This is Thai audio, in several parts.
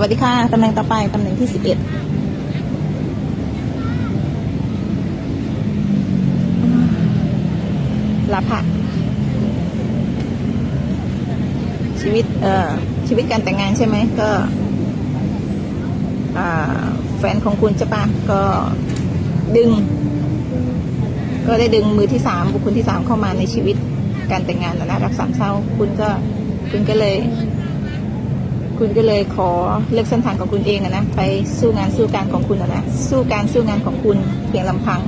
วัสดีค่ะ ตำแหน่งต่อไป ตำแหน่งที่สิบเอ็ดลาภะชีวิต เอ่อ ชีวิตการแต่งงานใช่ไหม ก็แฟนของคุณจะปะก็ดึง ก็ได้ดึงมือที่สามบุคคลที่สามเข้ามาในชีวิตการแต่งงานนะรักสามเศร้า คุณก็คุณก็เลย คุณก็เลยขอเลือกเส้นทางของคุณเองอะนะไปสู้งานสู้การของคุณอะนะสู้การสู้งานของคุณเพียงลำพัง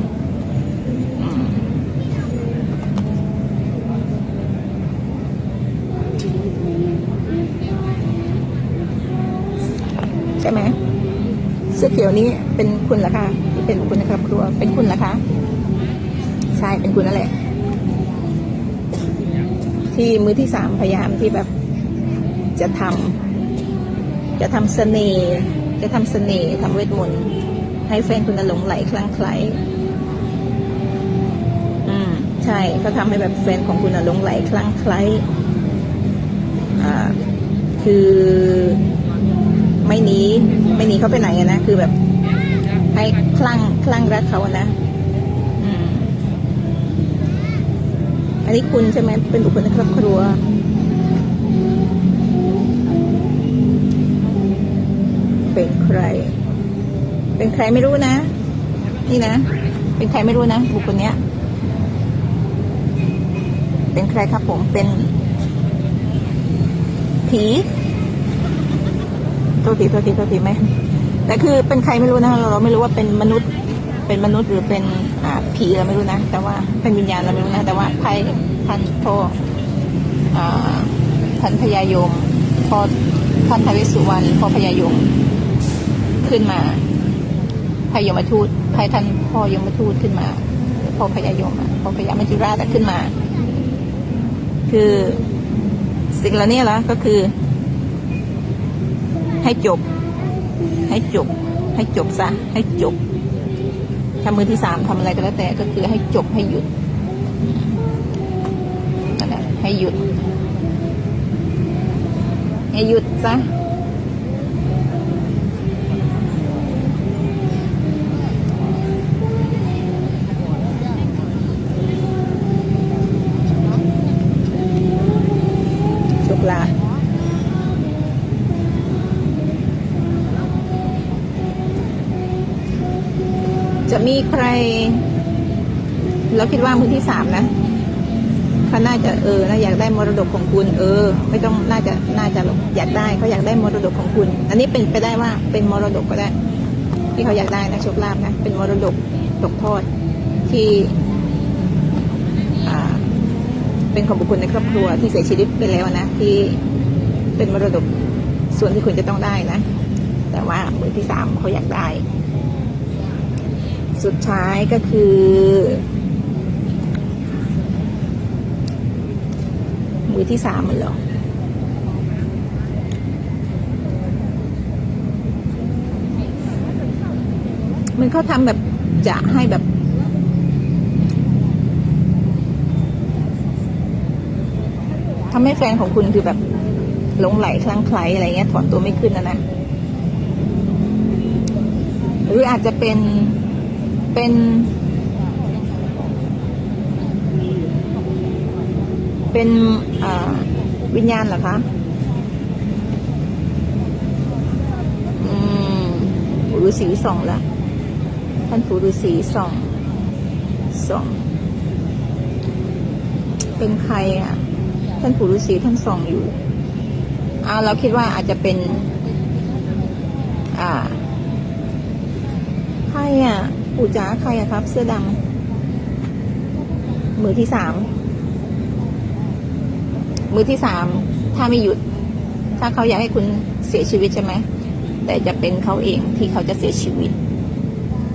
ใช่ไหมเสื้อเขียวนี้เป็นคุณเหรอคะที่เป็นคุณในครอบครัวเป็นคุณเหรอคะใช่เป็นคุณนั่นแหละ ที่มือที่สามพยายามที่แบบจะทำ จะทำเสน่ห์จะทำเสน่ห์ทำเวทมนต์ให้แฟนคุณน่ะหลงไหลคลั่งไคล้อืมใช่เขาทำให้แบบแฟนของคุณน่ะหลงไหลคลั่งไคล้อ่าคือไม่หนีไม่หนีเขาไปไหนนะคือแบบให้คลั่งคลั่งรักเขานะอันนี้คุณใช่ไหมเป็นบุคคลในครอบครัว ใคร เป็นใครไม่รู้นะ นี่นะ เป็นใครไม่รู้นะบุคคลเนี้ย เป็นใครครับผม เป็น ผีโทษทีโทษทีโทษทีไหมแต่คือเป็นใครไม่รู้นะเราเราไม่รู้ว่าเป็นมนุษย์เป็นมนุษย์หรือเป็นอ่าผีเราไม่รู้นะ แต่ว่าเป็นวิญญาณเราไม่รู้นะ แต่ว่าไพ่ท่านพ่ออ่าท่านพญายมพอท่านทวิสุวรรณพอพญายม ขึ้นมาพายมทูตพายท่านพ่อยมทูตขึ้นมาพ่อพญายมอะพ่อพญามจุราชขึ้นมา คือสิ่งเหล่านี้ละก็คือ ให้จบ ให้จบ ให้จบซะให้จบถ้ามือที่สามทำอะไรก็แล้วแต่ก็คือให้จบให้หยุดนั่นแหละให้หยุด ให้หยุดซะ ใคร เราคิดว่ามือที่สามนะเขาน่าจะเออนะอยากได้มรดกของคุณ เออ ไม่ต้องน่าจะน่าจะอยากได้เขาอยากได้มรดกของคุณ อันนี้เป็นไปได้ว่าเป็นมรดกก็ได้ ที่เขาอยากได้นะโชคลาภนะเป็นมรดกตกทอดที่เป็นของบุคคลในครอบครัวที่เสียชีวิตไปแล้วนะ ที่เป็นมรดกส่วนที่คุณจะต้องได้นะ แต่ว่ามือที่สามเขาอยากได้ สุดท้ายก็คือ มือที่สามมันเหรอมันเขาทำแบบจะให้แบบ ทำให้แฟนของคุณคือแบบหลงไหลคลั่งไคล้อะไรเงี้ยถอนตัวไม่ขึ้นนะนะ หรืออาจจะเป็น เป็นเป็นวิญญาณเหรอคะ อืมปู่ฤาษีส่องละท่านปู่ฤาษีส่องส่อง เป็นใครอะ ท่านปู่ฤาษีท่านส่องอยู่ อ่า เราคิดว่าอาจจะเป็น อ่า ใครอะ ปู่จ๋าใครอะครับ เสื้อดำมือที่สามมือที่สามถ้าไม่หยุด ถ้าเขาอยากให้คุณเสียชีวิตใช่ไหมแต่จะเป็นเขาเองที่เขาจะเสียชีวิต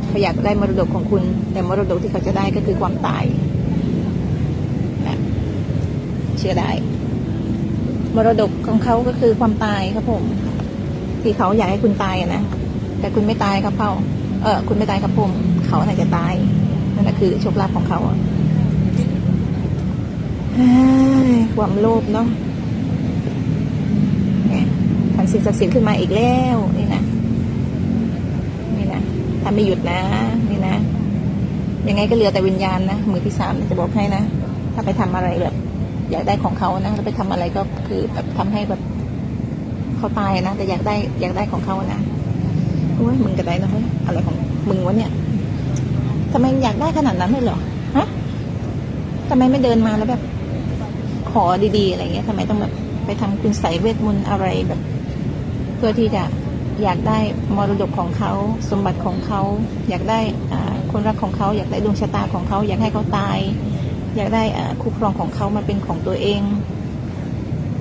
เขาอยากได้มรดกของคุณ แต่มรดกที่เขาจะได้ก็คือความตายนะเชื่อได้ มรดกของเขาก็คือความตายครับผม ที่เขาอยากให้คุณตายนะแต่คุณไม่ตายครับเขาเออคุณไม่ตายครับผม เขาน่าจะตาย นั่นแหะคือโชคลาภของเขาอะความโลภเนาะเนี่ยทันสิศักดิ์สิทธิ์ขึ้นมาอีกแล้วนี่นะนี่นะถ้าไม่หยุดนะ นี่นะ ยังไงก็เหลือแต่วิญญาณนะ มือที่สามจะบอกให้นะ ถ้าไปทำอะไรแบบอยากได้ของเขานะแล้วไปทำอะไรก็คือแบบทำให้แบบเขาตายนะ แต่อยากได้อยากได้ของเขานะโอ้ยมึงกระไดนะเฮ้ยอะไรของมึงวะเนี่ย ทำไมอยากได้ขนาดนั้นเลยเหรอฮะทำไมไม่เดินมาแล้วแบบ ขอดีๆ อะไรเงี้ยทำไมต้องแบบไปทำคุณใส่เวทมนต์อะไรแบบ เพื่อที่จะอยากได้มรดกของเขาสมบัติของเขาอยากได้คนรักของเขาอยากได้ดวงชะตาของเขาอยากให้เขาตาย อยากได้คู่ครองของเขามาเป็นของตัวเอง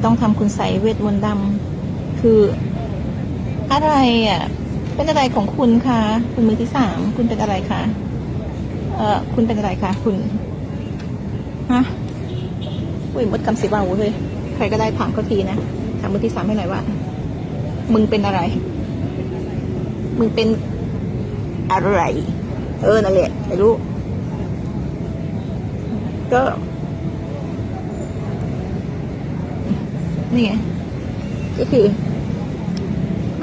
ต้องทำคุณใส่เวทมนต์ดำคืออะไรอะเป็นอะไรของคุณคะคุณมือที่สามคุณเป็นอะไรคะ เออคุณเป็นอะไรคะ คุณฮะอุ้ยมดกำสิว่าโว้ยเฮ้ยใครก็ได้ถามเขาทีนะถามมือที่สามให้หน่อยว่า มึงเป็นอะไร มึงเป็นอะไร เออนั่นแหละไม่รู้ ก็ นี่ไง ก็คือ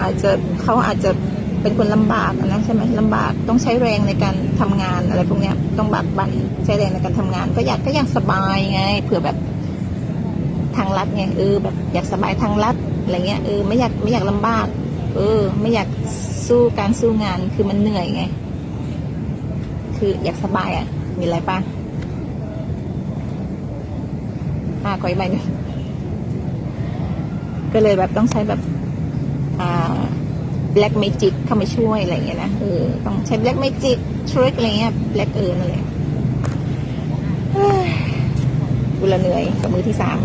อาจจะเขาอาจจะ เป็นคนลำบากอะนะใช่ไหมลำบากต้องใช้แรงในการทำงานอะไรพวกเนี้ยต้องบากบั่นใช้แรงในการทำงาน ก็อยากก็อยากสบายไงเผื่อแบบทางลัดไงเออแบบอยากสบายทางลัดอะไรเงี้ยเออไม่อยากไม่อยากลำบาก เออ ไม่อยากสู้การสู้งานคือมันเหนื่อยไง คืออยากสบายอะ มีอะไรป่ะอ่าขออีกใบหนึ่งก็เลยแบบต้องใช้แบบ อ่า black magic เข้ามาช่วยอะไรเงี้ยนะเออต้องใช้ black magic trick อะไรเงี้ย black เออนั่นแหละเฮ้ยกูละเหนื่อยกับมือที่สาม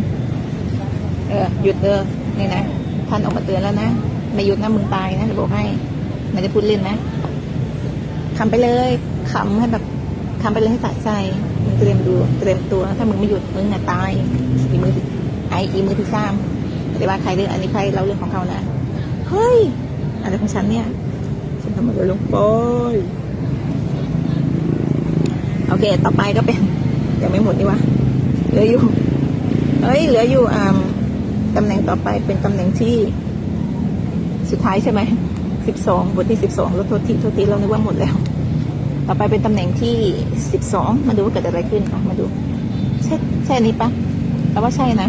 เออหยุดเด้อนี่นะท่านออกมาเตือนแล้วนะไม่หยุดนะมึงตายนะจะบอกให้ไม่ได้พูดเล่นนะคำไปเลยคำให้แบบคำไปเลยให้สะใจมึงเตรียมดูเตรียมตัว ถ้ามึงไม่หยุดมึงน่ะตายอีมือที่ไออีมือที่สามแต่ว่าใครเรื่องอันนี้ใครเล่าเรื่องของเขานะเฮ้ย อะไรของฉันเนี่ยฉันทำอะไรลงไปโอเค ต่อไปก็เป็นยังไม่หมดดีวะเหลืออยู่เอ้ยเหลืออยู่อ่าตำแหน่งต่อไปเป็นตำแหน่งที่ สุดท้ายใช่ไหมสิบสองบทที่สิบสองลดโทษทีโทษทีเรานึกว่าหมดแล้ว ต่อไปเป็นตำแหน่งที่สิบสองมาดูว่าเกิดอะไรขึ้นอะมาดู ใช่ใช่นี้ปะแต่ว่าใช่นะ